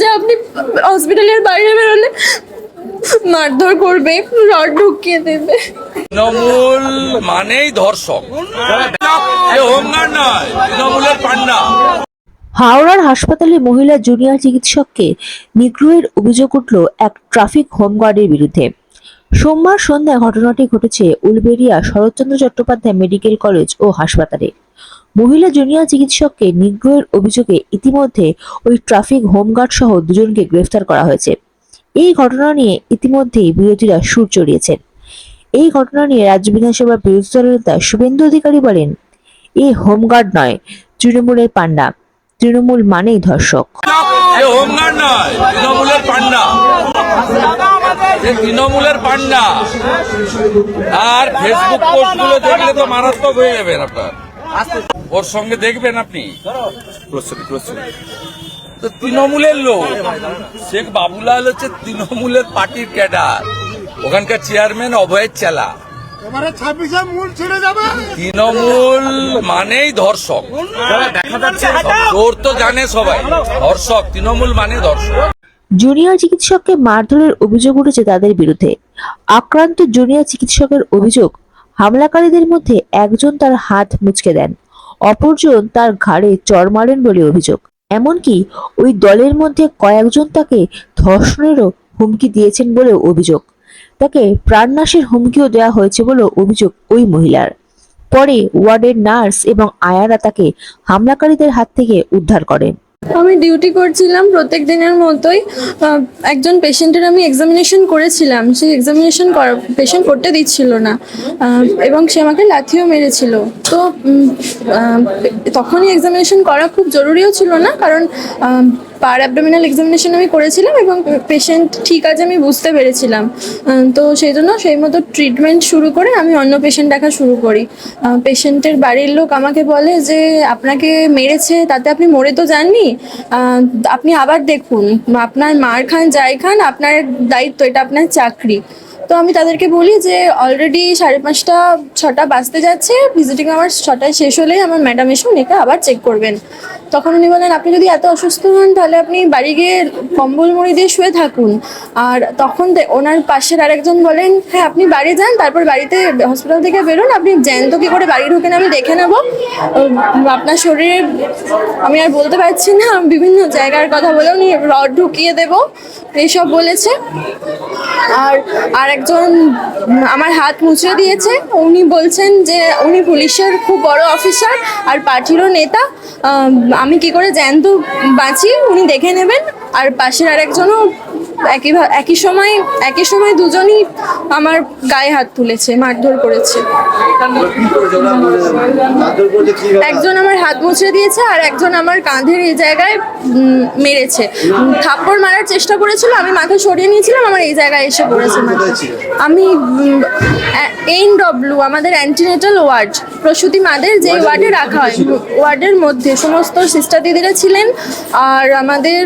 যে আপনি হসপিটালের বাইরে বেরোলে মারধর করবে রড ঢুকিয়ে দেবে। তৃণমূল মানেই ধর্ষক। হোমগার্ড নয় তৃণমূলের পান্ডা হাওড়ার হাসপাতালে মহিলা জুনিয়র চিকিৎসককে নিগ্রহের অভিযোগ উঠল এক ট্রাফিক হোমগার্ডের বিরুদ্ধে। সোমবার সন্ধ্যায় ঘটনাটি ঘটেছে উলবেড়িয়া শরৎচন্দ্র চট্টোপাধ্যায় মেডিকেল কলেজ ও হাসপাতালে। মহিলা জুনিয়র চিকিৎসককে নিগ্রহের অভিযোগে ইতিমধ্যে ওই ট্রাফিক হোমগার্ড সহ দুজনকে গ্রেফতার করা হয়েছে। এই ঘটনা নিয়ে ইতিমধ্যেই বিরোধীরা সুর চড়িয়েছেন। এই ঘটনা নিয়ে রাজ্য বিধানসভার বিরোধী দলের নেতা শুভেন্দু অধিকারী বলেন, এ হোমগার্ড নয়, তৃণমূলের পান্ডা। তৃণমূল মানেই ধর্ষক। তৃণমূলের পান্ডা। তৃণমূলের পান্ডা। আর ফেসবুক পোস্টগুলো দেখলে তো মারাত্মক হয়ে যাবেন আপনার। ওর সঙ্গে দেখবেন আপনি। তো তৃণমূলের লোক। শেখ বাবুলাল হচ্ছে তৃণমূলের পার্টির ক্যাডার। ওখানকার চেয়ারম্যান অভয়ের চালা। এবারে ছাব্বিশে মূল ছিঁড়ে যাবে। তৃণমূল মানেই ধর্ষক। ওর তো জানে সবাই। ধর্ষক তৃণমূল মানে ধর্ষক। জুনিয়র চিকিৎসককে মারধরের অভিযোগ উঠেছে তাদের বিরুদ্ধে। আক্রান্ত জুনিয়র চিকিৎসকের অভিযোগ হামলাকারীদের মধ্যে একজন তার হাত মুচকে দেন, অপরজন তার ঘাড়ে চড় মারেন বলে অভিযোগ। এমনকি ওই দলের মধ্যে কয়েকজন তাকে ধর্ষণেরও হুমকি দিয়েছেন বলেও অভিযোগ। তাকে প্রাণনাশের হুমকিও দেওয়া হয়েছে বলেও অভিযোগ ওই মহিলার। পরে ওয়ার্ডের নার্স এবং আয়ারা তাকে হামলাকারীদের হাত থেকে উদ্ধার করেন। আমি ডিউটি করছিলাম প্রত্যেক দিনের মতোই একজন পেশেন্টের আমি এক্সামিনেশন করেছিলাম। সেই এক্সামিনেশন পেশেন্ট করতে দিচ্ছিল না। এবং সে আমাকে লাথিও মেরেছিল। তো তখনই এক্সামিনেশন করা খুব জরুরিও ছিল না, কারণ পার অ্যাবডোমিনাল এক্সামিনেশন আমি করেছিলাম এবং পেশেন্ট ঠিক আছে আমি বুঝতে পেরেছিলাম। তো সেই জন্য সেই মতো ট্রিটমেন্ট শুরু করে আমি অন্য পেশেন্ট দেখা শুরু করি। পেশেন্টের বাড়ির লোক আমাকে বলে যে, আপনাকে মেরেছে, তাতে আপনি মরে তো যাননি। আপনি আবার দেখুন, আপনার মার খান, যাই খান, আপনার দায়িত্ব, এটা আপনার চাকরি। তো আমি তাদেরকে বলি যে অলরেডি সাড়ে পাঁচটা, ছটা বাজতে যাচ্ছে ভিজিটিং আমার ছটায় শেষ হলেই আমার ম্যাডাম এসে উনিকে আবার চেক করবেন। তখন উনি বলেন, আপনি যদি এত অসুস্থ হন, তাহলে আপনি বাড়ি গিয়ে কম্বল মুড়ি দিয়ে শুয়ে থাকুন। আর তখন ওনার পাশের আরেকজন বলেন হ্যাঁ আপনি বাড়ি যান, তারপর বাড়িতে হসপিটাল থেকে বেরোন। আপনি জ্যান্ত কি করে বাড়ি ঢুকেন আমি দেখে নেব। আপনার শরীরে, আমি আর বলতে পারছি না বিভিন্ন জায়গার কথা বলে উনি রড ঢুকিয়ে দেব এইসব বলেছে। আর আর একজন আমার হাত মুচড়ে দিয়েছে। উনি বলছেন যে, উনি পুলিশের খুব বড় অফিসার আর পার্টিরও নেতা। আম, কি করে জ্যান্ত বাঁচি উনি দেখে নেবেন। আর পাশের আরেকজনও একই একই সময় একই সময় দুজনই আমার গায়ে হাত তুলেছে মারধর করেছে। একজন আমার হাত মুচড়ে দিয়েছে আর একজন আমার কাঁধের এই জায়গায় মেরেছে। থাপ্পড় মারার চেষ্টা করেছিল আমি মাথা সরিয়ে নিয়েছিলাম আমার এই জায়গায় এসে পড়েছে আমি এন ডব্লিউ আমাদের অ্যান্টিনেটাল ওয়ার্ড প্রসূতি মাদের যে ওয়ার্ডে রাখা হয় ওয়ার্ডের মধ্যে সমস্ত সিস্টার দিদিরা ছিলেন আর আমাদের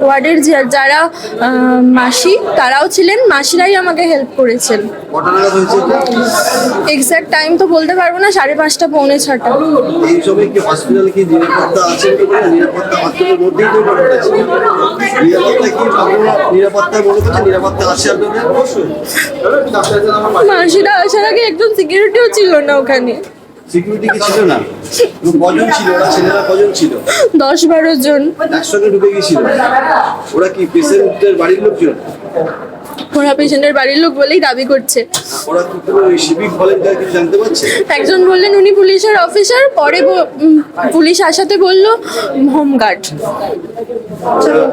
ওয়ার্ডের যা- যারা মাসি তারাও ছিলেন মাসিরাই আমাকে হেল্প করেছেন? এক্স্যাক্ট টাইম তো বলতে পারব না সাড়ে পাঁচটা পৌনে ছটা। মাসিরা আসার আগে একজন সিকিউরিটিও ছিল না ওখানে। সিকিউরিটি কি ছিল না? কজন ছিল? ওরা ছেলেরা কজন ছিল? দশ বারো জন। একসঙ্গে ঢুকে গিয়েছিল? ওরা কি পেশেন্টের বাড়ির লোকজন? ওরা পেশেন্টের বাড়ির লোক বলেই দাবি করছে। ওরা কি কোনো সিভিক ভলেন্টিয়ার কিছু জানতে পারছে? একজন বললেন উনি পুলিশের অফিসার। পরে পুলিশ আসাতে বলল হোমগার্ড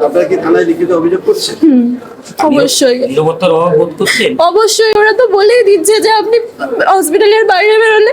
আপনারা কি থানায় লিখিত অভিযোগ করছেন? অবশ্যই। অবশ্যই ওরা তো বলেই দিচ্ছে যে আপনি হসপিটালের বাইরে বেরোলে